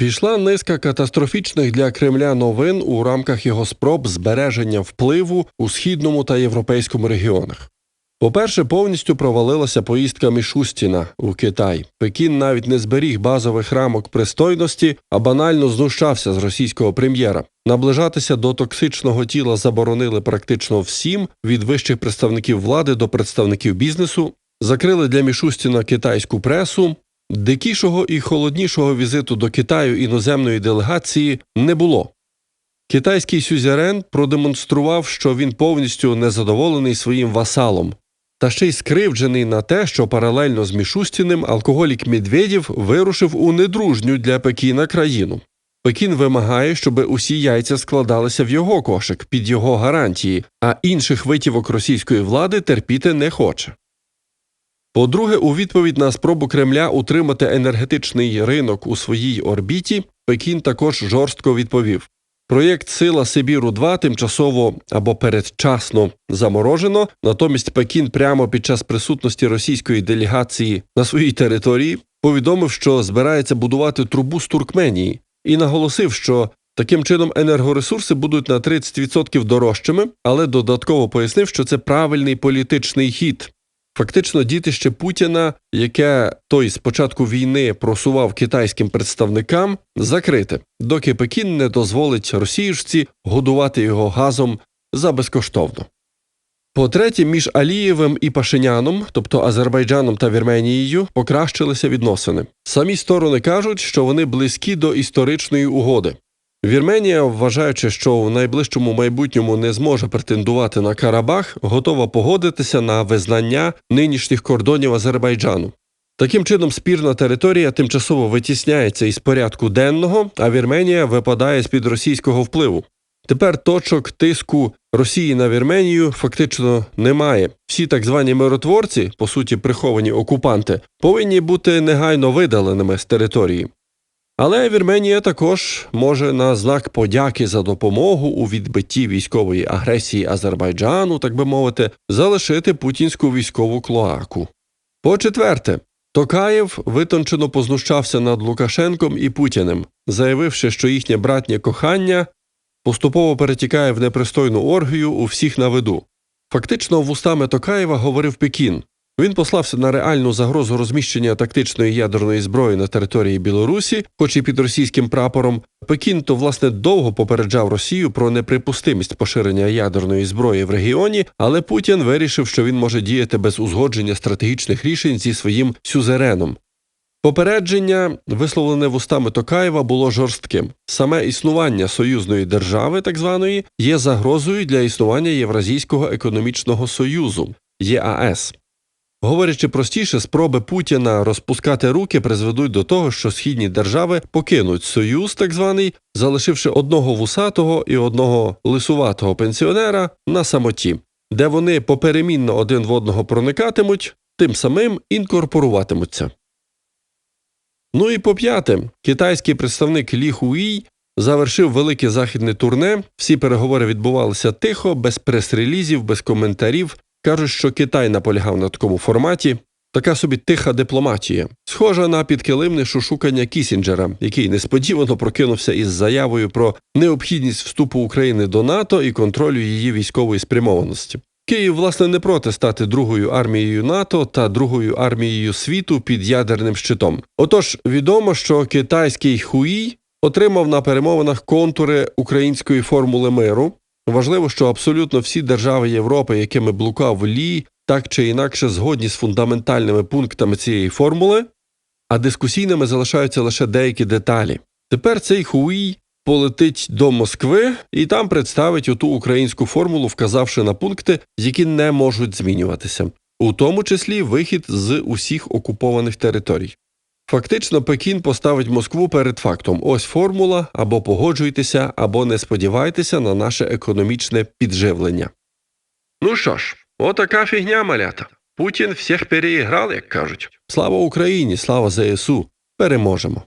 Пішла низка катастрофічних для Кремля новин у рамках його спроб збереження впливу у східному та європейському регіонах. По-перше, повністю провалилася поїздка Мішустіна у Китай. Пекін навіть не зберіг базових рамок пристойності, а банально знущався з російського прем'єра. Наближатися до токсичного тіла заборонили практично всім від вищих представників влади до представників бізнесу, закрили для Мішустіна китайську пресу. Дикішого і холоднішого візиту до Китаю іноземної делегації не було. Китайський сюзерен продемонстрував, що він повністю незадоволений своїм васалом, та ще й скривджений на те, що паралельно з Мішустіним алкоголік Медведєв вирушив у недружню для Пекіна країну. Пекін вимагає, щоб усі яйця складалися в його кошик під його гарантії, а інших витівок російської влади терпіти не хоче. По-друге, у відповідь на спробу Кремля утримати енергетичний ринок у своїй орбіті, Пекін також жорстко відповів. Проєкт Сила Сибіру 2 тимчасово або передчасно заморожено. Натомість Пекін прямо під час присутності російської делегації на своїй території повідомив, що збирається будувати трубу з Туркменії, і наголосив, що таким чином енергоресурси будуть на 30% дорожчими, але додатково пояснив, що це правильний політичний хід. Фактично, дітище Путіна, яке той з початку війни просував китайським представникам, закрите, доки Пекін не дозволить росіюшці годувати його газом за безкоштовно. По-третє, між Алієвим і Пашиняном, тобто Азербайджаном та Вірменією, покращилися відносини. Самі сторони кажуть, що вони близькі до історичної угоди. Вірменія, вважаючи, що в найближчому майбутньому не зможе претендувати на Карабах, готова погодитися на визнання нинішніх кордонів Азербайджану. Таким чином, спірна територія тимчасово витісняється із порядку денного, а Вірменія випадає з під російського впливу. Тепер точок тиску Росії на Вірменію фактично немає. Всі так звані миротворці, по суті, приховані окупанти, повинні бути негайно видаленими з території. Але Вірменія також може на знак подяки за допомогу у відбитті військової агресії Азербайджану, так би мовити, залишити путінську військову клоаку. По четверте, Токаєв витончено познущався над Лукашенком і Путіним, заявивши, що їхнє братнє кохання поступово перетікає в непристойну оргію у всіх на виду. Фактично, вустами Токаєва говорив Пекін. Він послався на реальну загрозу розміщення тактичної ядерної зброї на території Білорусі, хоч і під російським прапором. Пекін то власне довго попереджав Росію про неприпустимість поширення ядерної зброї в регіоні, але Путін вирішив, що він може діяти без узгодження стратегічних рішень зі своїм сюзереном. Попередження, висловлене вустами Токаєва, було жорстким. Саме існування союзної держави, так званої, є загрозою для існування Євразійського економічного союзу ЄАЕС. Говорячи простіше, спроби Путіна розпускати руки призведуть до того, що східні держави покинуть союз, так званий, залишивши одного вусатого і одного лисуватого пенсіонера на самоті, де вони поперемінно один в одного проникатимуть, тим самим інкорпоруватимуться. Ну і по п'яте, китайський представник Лі Хуїй завершив велике західне турне. Всі переговори відбувалися тихо, без прес-релізів, без коментарів. Кажуть, що Китай наполягав на такому форматі. Така собі тиха дипломатія, схожа на підкилимне шушукання Кісінджера, який несподівано прокинувся із заявою про необхідність вступу України до НАТО і контролю її військової спрямованості. Київ, власне, не проти стати другою армією НАТО та другою армією світу під ядерним щитом. Отож, відомо, що китайський хуїй отримав на перемовинах контури української формули миру. Важливо, що абсолютно всі держави Європи, якими блукав Лі, так чи інакше згодні з фундаментальними пунктами цієї формули, а дискусійними залишаються лише деякі деталі. Тепер цей хуїй полетить до Москви і там представить оту українську формулу, вказавши на пункти, які не можуть змінюватися, у тому числі вихід з усіх окупованих територій. Фактично, Пекін поставить Москву перед фактом: ось формула або погоджуйтеся, або не сподівайтеся на наше економічне підживлення. Ну що ж, отака фігня малята. Путін всіх переіграв, як кажуть. Слава Україні, слава ЗСУ. Переможемо.